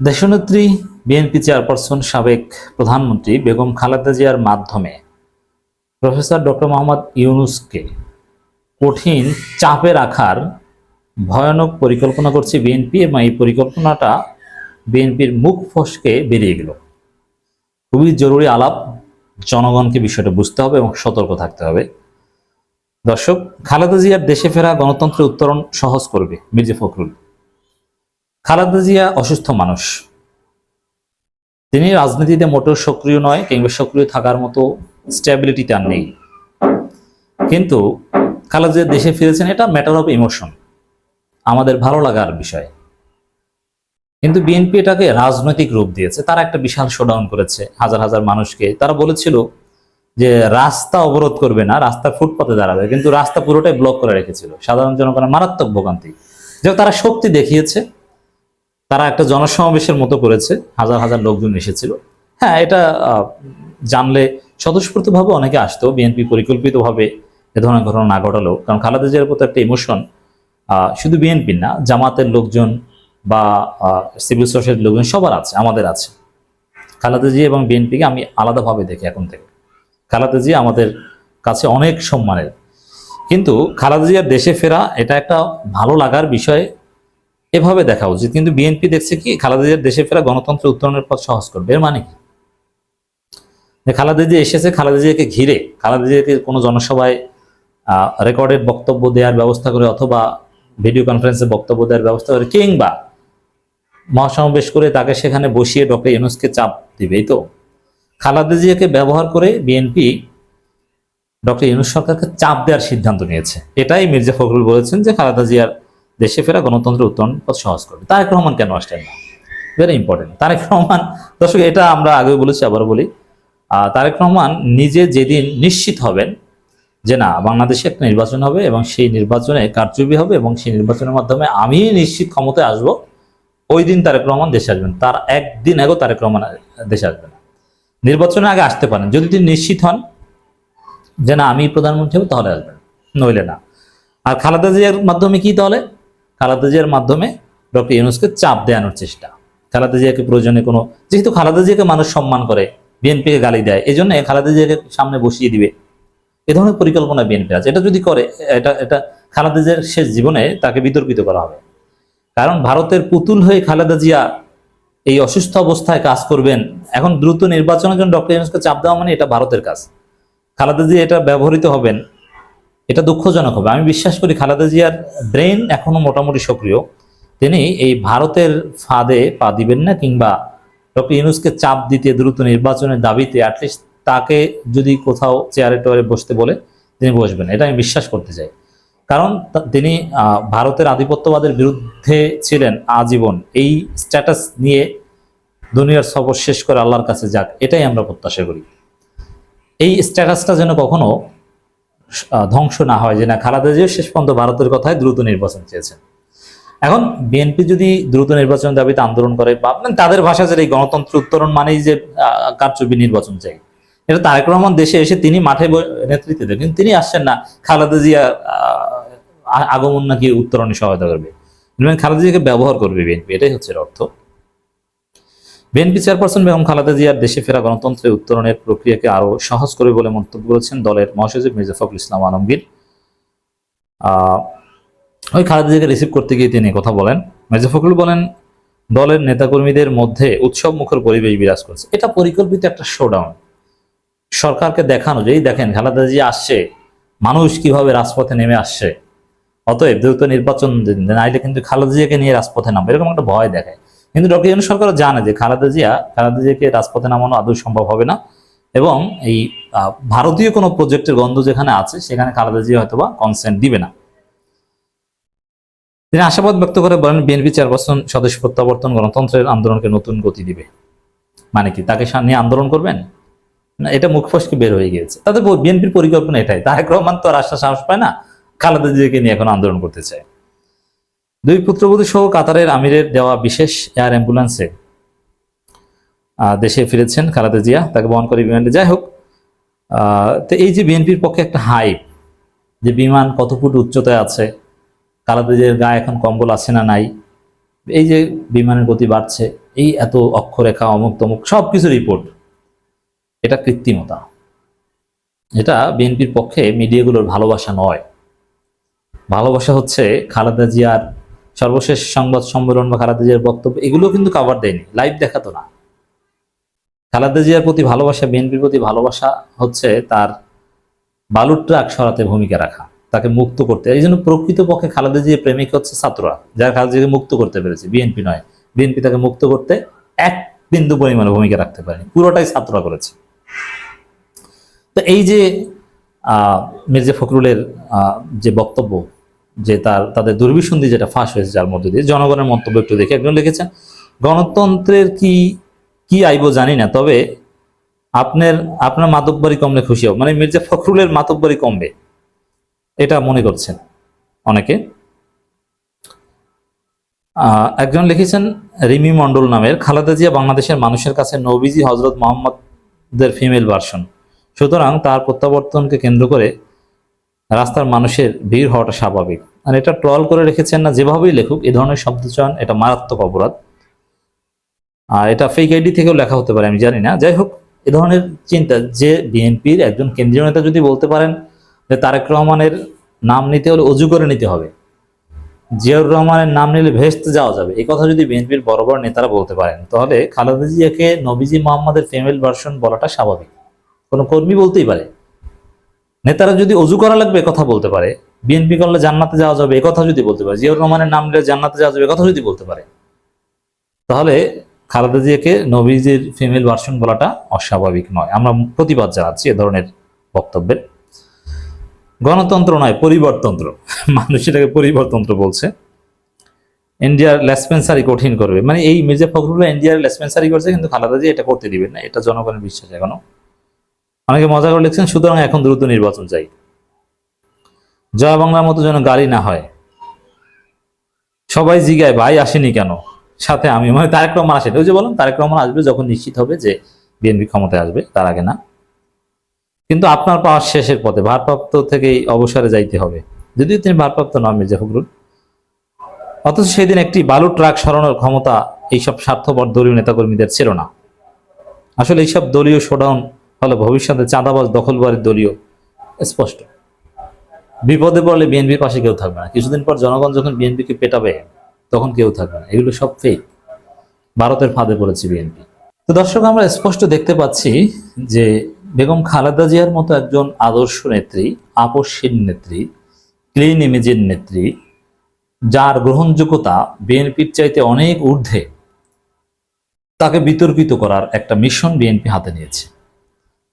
দেশনেত্রী BNP chairperson সাবেক প্রধানমন্ত্রী বেগম খালেদা জিয়ার মাধ্যমে প্রফেসর ডক্টর মোহাম্মদ ইউনুসকে কঠিন চাপে রাখার ভয়ানক পরিকল্পনা করছে বিএনপি এবং এই পরিকল্পনাটা বিএনপির মুখ ফসকে বেরিয়ে গেল। খুবই জরুরি আলাপ, জনগণকে বিষয়টা বুঝতে হবে এবং সতর্ক থাকতে হবে। দর্শক, খালেদা জিয়ার দেশে ফেরা গণতন্ত্রের উত্তরণ সহজ করবে মির্জা ফখরুল। খালেদা জিয়া অসুস্থ মানুষ। তিনি রাজনীতিতে মোটেও সক্রিয় নয়, কিংবা সক্রিয় থাকার মতো স্ট্যাবিলিটি তার নেই। কিন্তু খালেদা জিয়া দেশে ফিরেছেন, এটা ম্যাটার অফ ইমোশন আমাদের ভালো লাগার বিষয়। কিন্তু বিএনপি এটাকে রাজনৈতিক রূপ দিয়েছে। তারা একটা বিশাল শোডাউন করেছে হাজার হাজার মানুষকে। তারা বলেছিল যে রাস্তা অবরোধ করবে না রাস্তা ফুটপাতে দাঁড়াবে। কিন্তু রাস্তা পুরোটাই ব্লক করে রেখেছিল। সাধারণ জনগণের মারাত্মক ভোগান্তি। যে তারা শক্তি দেখিয়েছে। তারা একটা জনসমাবেশের মতো করেছে, হাজার হাজার লোকজন এসেছিল। হ্যাঁ এটা জানলে স্বতঃস্ফূর্তভাবে অনেকে আসতো বিএনপি পরিকল্পিতভাবে এ ধরনের ঘটনা না ঘটালেও, কারণ খালেদা জিয়ার প্রতি একটা ইমোশন শুধু বিএনপির না, জামাতের লোকজন বা সিভিল সোসাইটির লোকজন সবার আছে, আমাদের আছে। খালেদা জিয়া এবং বিএনপিকে আমি আলাদাভাবে দেখি এখন থেকে। খালেদা জিয়া আমাদের কাছে অনেক সম্মানের। কিন্তু খালেদা জিয়ার দেশে ফেরা, এটা একটা ভালো লাগার বিষয় এভাবে দেখা উচিত। কিন্তু বিএনপি দেখছে কি, খালেদা দেশে ফেরা গণতন্ত্র উত্তরণের পথ সহজ করবে এর মানে কি? জিয়া এসেছে, খালেদা ঘিরে, খালেদা জিয়াকে কোনো জনসভায় রেকর্ডেড বক্তব্য দেওয়ার ব্যবস্থা করে অথবা ভিডিও কনফারেন্সে বক্তব্য দেওয়ার ব্যবস্থা করে, কিংবা মহাসমাবেশ করে তাকে সেখানে বসিয়ে ডক্টর ইউনুসকে চাপ দিবে। এই তো খালেদা জিয়াকে ব্যবহার করে বিএনপি ডক্টর ইউনুস সরকারকে চাপ দেওয়ার সিদ্ধান্ত নিয়েছে। এটাই মির্জা ফখরুল বলেছেন যে খালেদা জিয়ার দেশে ফেরা গণতন্ত্রের উত্তরণ পথ সহজ করবে? তারেক রহমান কেন আসলেন না? ভেরি ইম্পর্টেন্ট তারেক রহমান, দর্শক, এটা আমরা আগে বলেছি আবার বলি। তারেক রহমান নিজে যেদিন নিশ্চিত হবেন যে না, বাংলাদেশে একটা নির্বাচন হবে এবং সেই নির্বাচনে কারচুপি হবে এবং সেই নির্বাচনের মাধ্যমে আমি নিশ্চিত ক্ষমতায় আসব, ওই দিন তারেক রহমান দেশে আসবেন। তার একদিন আগেও তারেক রহমান দেশে আসবেন নির্বাচনের আগে আসতে পারেন। যদি তিনি নিশ্চিত হন যে না, আমি প্রধানমন্ত্রী হব, তাহলে আসবেন। নইলে না। আর খালেদা জিয়ার মাধ্যমে কি তাহলে? খালেদা জিয়ার মাধ্যমে ডক্টর ইউনুসকে চাপ দেওয়ানোর চেষ্টা। খালেদা জিয়াকে প্রয়োজনে কোনো যেহেতু খালেদা জিয়াকে মানুষ সম্মান করে, বিএনপিকে গালি দেয় এই জন্য খালেদা জিয়াকে সামনে বসিয়ে দিবে। এ ধরনের পরিকল্পনা বিএনপি আছে। এটা যদি করে, এটা এটা খালেদা জিয়ার শেষ জীবনে তাকে বিতর্কিত করা হবে। কারণ ভারতের পুতুল হয়ে খালেদা জিয়া এই অসুস্থ অবস্থায় কাজ করবেন, এখন দ্রুত নির্বাচনের জন্য ডক্টর ইউনুসকে চাপ দেওয়া মানে এটা ভারতের কাজ। খালেদা জিয়া এটা ব্যবহৃত হবেন এটা দুঃখজনক হবে। আমি বিশ্বাস করি খালেদা জিয়ার ব্রেন এখনও মোটামুটি সক্রিয়। তিনি এই ভারতের ফাঁদে পা দিবেন না কিংবা ডক্টর ইউনুসকে চাপ দিতে, দ্রুত নির্বাচনের দাবিতে অ্যাটলিস্ট তাকে যদি কোথাও চেয়ারে টোয়ারে বসতে বলে, তিনি বসবেন এটা আমি বিশ্বাস করতে চাই। কারণ তিনি ভারতের আধিপত্যবাদের বিরুদ্ধে ছিলেন আজীবন। এই স্ট্যাটাস নিয়ে দুনিয়ার সফর শেষ করে আল্লাহর কাছে যাক, এটাই আমরা প্রত্যাশা করি। এই স্ট্যাটাসটা যেন কখনো ধ্বংস না হয় যে না খালেদা জিয়া শেষ পর্যন্ত ভারতের কথায় দ্রুত নির্বাচন চেয়েছেন। এখন বিএনপি যদি দ্রুত নির্বাচন দাবিতে আন্দোলন করে বা তাদের ভাষা যে এই গণতন্ত্র উত্তরণ মানেই যে কারচুপি নির্বাচন চাই। এটা তারেক রহমান দেশে এসে তিনি মাঠে নেতৃত্ব দেন কিন্তু তিনি আসছেন না, খালেদা জিয়া আগমন নাকি উত্তরণে সহায়তা করবে। খালেদা জিয়াকে ব্যবহার করবে বিএনপি, এটাই হচ্ছে অর্থ। বিএনপি চেয়ারপারসন বেগম খালেদা জিয়ার দেশে ফেরা গণতন্ত্রের উত্তরণের প্রক্রিয়াকে আরও সহজ করে বলে মন্তব্য করেছেন দলের মহাসচিব মির্জা ফখরুল ইসলাম আলমগীর। ওই খালেদা জিয়াকে রিসিভ করতে গিয়ে তিনি কথা বলেন। মির্জা ফখরুল বলেন, দলের নেতাকর্মীদের মধ্যে উৎসব মুখর পরিবেশ বিরাজ করছে। এটা পরিকল্পিত একটা শোডাউন সরকারকে দেখানো, যে দেখেন, খালেদা জিয়া আসছে। মানুষ কীভাবে রাজপথে নেমে আসছে? অতএব দ্রুত নির্বাচন নাইলে কিন্তু খালেদা জিয়াকে নিয়ে রাজপথে নামবে। এরকম একটা ভয় দেখায়। কিন্তু ডক্টর ইউনুস সরকারও জানে যে খালেদা জিয়া, খালেদা জিয়াকে রাজপথে নামানো আদৌ সম্ভব হবে না। এবং এই ভারতীয় কোনো প্রজেক্টের গন্ধ যেখানে আছে, সেখানে খালেদা জিয়া হয়তোবা কনসেন্ট দিবে না। তিনি আশাবাদ ব্যক্ত করে বলেন, বিএনপি চেয়ারপারসন স্বদেশ প্রত্যাবর্তন গণতন্ত্রের আন্দোলনকে নতুন গতি দিবে। মানে কি, তাকে নিয়ে আন্দোলন করবেন? না, এটা মুখ ফসকে বের হয়ে গিয়েছে। তাদের বিএনপির পরিকল্পনা এটাই। তারেক রহমান তো আর আশ্বাস সাহস পায় না, খালেদা জিয়াকে নিয়ে এখন আন্দোলন করতে চায়। দুই পুত্রবধূ সহ কাতারের আমিরের দেওয়া বিশেষ এয়ার অ্যাম্বুলেন্সে দেশে ফিরেছেন খালেদা জিয়া। তাকে বহন করে বিমানে যাই হোক তো এই যে বিএনপির পক্ষে একটা হাইপ, যে বিমান কত ফুট উচ্চতায় আছে, খালেদা জিয়ার গায়ে এখন কম্বল আছে না নাই, এই যে বিমানের গতি বাড়ছে, এই এত অক্ষরেখা, অমুক তমুক সব কিছু রিপোর্ট, এটা কৃত্রিমতা। এটা বিএনপির পক্ষে মিডিয়াগুলোর ভালোবাসা নয়। ভালোবাসা হচ্ছে খালেদা জিয়ার সর্বশেষ সংবাদ সম্মেলন বা খালেদা জিয়ার বক্তব্য, এগুলো কিন্তু কাভার দেয়নি লাইভ দেখাতো না। খালেদা জিয়ার প্রতি ভালোবাসা, বিএনপির প্রতি ভালোবাসা হচ্ছে তার বালুর ট্রাক সরাতে ভূমিকা রাখা, তাকে মুক্ত করতে। এই জন্য প্রকৃতপক্ষে খালেদা জিয়ার প্রেমিক হচ্ছে ছাত্ররা, যারা খালেদা জিয়াকে মুক্ত করতে পেরেছে, বিএনপি নয়। বিএনপি তাকে মুক্ত করতে এক বিন্দু পরিমাণে ভূমিকা রাখতে পারেনি, পুরোটাই ছাত্ররা করেছে। তো এই যে মির্জা ফখরুলের যে বক্তব্য যে তার, তাদের দুর্বিসন্ধি যেটা ফাঁস হয়েছে যার মধ্যে দিয়ে, জনগণের মন্তব্য একটু দেখে একজন লিখেছেন, গণতন্ত্রের কি কি আইব জানি না, তবে আপনার আপনার মাতব্বরি কমলে খুশি হব। মানে মির্জা ফখরুলের মাতব্বরি কমবে, এটা মনে করছেন অনেকে। একজন লিখেছেন, রিমি মন্ডল নামের খালেদা জিয়া বাংলাদেশের মানুষের কাছে নবীজি হজরত মোহাম্মদের ফিমেল ভার্সন। সুতরাং তার প্রত্যাবর্তনকে কেন্দ্র করে রাস্তার মানুষের ভিড় হওয়াটা স্বাভাবিক। আর এটা ট্রল করে রেখেছেন না যেভাবেই লেখুক এই ধরনের শব্দচয়ন এটা মারাত্মক অপরাধ। আর এটা ফেক আইডি থেকেও লেখা হতে পারে, আমি জানি না। যাই হোক, এ ধরনের চিন্তা, যে বিএনপির একজন কেন্দ্রীয় নেতা যদি বলতে পারেন যে তারেক রহমানের নাম নিতে হলে অজু করে নিতে হবে, জিয়াউর রহমানের নাম নিলে ভেস্তে যাওয়া যাবে এই কথা যদি বিএনপির বড় বড় নেতারা বলতে পারেন, তাহলে খালেদা জিয়াকে নবীজি মোহাম্মদের ফিমেল ভার্সন বলাটা স্বাভাবিক। কোনো কর্মী বলতেই পারে। নেতারা যদি অজু করা লাগবে কথা বলতে পারে। বিএনপি করলে জান্নাতে যাওয়া যাবে কথা যদি বলতে পারে। জিয়াউর রহমানের নাম নিলে জান্নাতে যাওয়া যাবে কথা যদি বলতে পারে। তাহলে খালেদা জিয়াকে নবীজির ফিমেল ভার্সন বলাটা অস্বাভাবিক নয়। আমরা প্রতিবাদ জানাচ্ছি এ ধরনের বক্তব্যের। গণতন্ত্র নয়, পরিবারতন্ত্র। মানুষ এটাকে পরিবারতন্ত্র বলছে। ইন্ডিয়ার লেসপেন্সারি কঠিন করবে। মানে এই মির্জা ফখরুল্লাহ ইন্ডিয়ার লেসপেন্সারি করছে, কিন্তু খালেদা জিয়া এটা করতে দিবেন না। এটা জনগণের বিশ্বাস এখনও। অনেকে মজা করে লিখছেন, সুতরাং এখন দ্রুত নির্বাচন চাই। জয় বাংলার মতো যেন গাড়ি না হয়। সবাই জিগায়, ভাই, আসেনি কেন? সাথে আমি মানে তারেক রহমান আসেনি। ওই যে বললাম, তারেক রহমান আসবে যখন নিশ্চিত হবে যে বিএনপি ক্ষমতায় আসবে, তার আগে না। কিন্তু আপনার পাওয়ার শেষের পথে, ভারপ্রাপ্ত থেকেই অবসরে যাইতে হবে। যদিও তিনি ভারপ্রাপ্ত নন, মির্জা ফখরুল। অথচ সেদিন একটি বালু ট্রাক সরানোর ক্ষমতা এইসব স্বার্থপর দলীয় নেতাকর্মীদের ছিল না। আসলে এইসব দলীয় শোডাউন ফলে ভবিষ্যতে চাঁদাবাজ দখলবাড়ির দলীয়, স্পষ্ট। বিপদে পড়লে বিএনপির পাশে কেউ থাকবে না। কিছুদিন পর জনগণ যখন বিএনপিকে পেটাবে, তখন কেউ থাকবে না। এগুলো সব ফেক ভারতের ফাঁদে পড়েছে বিএনপি। তো দর্শক, আমরা স্পষ্ট দেখতে পাচ্ছি যে বেগম খালেদা জিয়ার মতো একজন আদর্শ নেত্রী আপসহীন নেত্রী ক্লিন ইমেজের নেত্রী, যার গ্রহণযোগ্যতা বিএনপির চাইতে অনেক ঊর্ধ্বে, তাকে বিতর্কিত করার একটা মিশন বিএনপি হাতে নিয়েছে।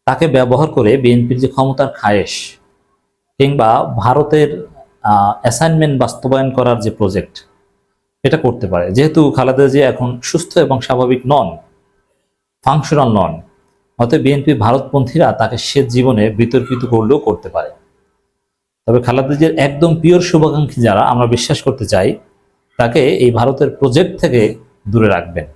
তাকে ব্যবহার করে বিএনপির যে ক্ষমতার খায়েশ কিংবা ভারতের অ্যাসাইনমেন্ট বাস্তবায়ন করার যে প্রজেক্ট এটা করতে পারে। যেহেতু খালেদা জিয়া এখন সুস্থ এবং স্বাভাবিক নন ফাংশনাল নন, অতএব বিএনপি ভারতপন্থীরা তাকে সে জীবনে বিতর্কিত করলেও করতে পারে। তবে খালেদা জিয়ার একদম পিওর শুভাকাঙ্ক্ষী যারা, আমরা বিশ্বাস করতে চাই, তাকে এই ভারতের প্রজেক্ট থেকে দূরে রাখবেন।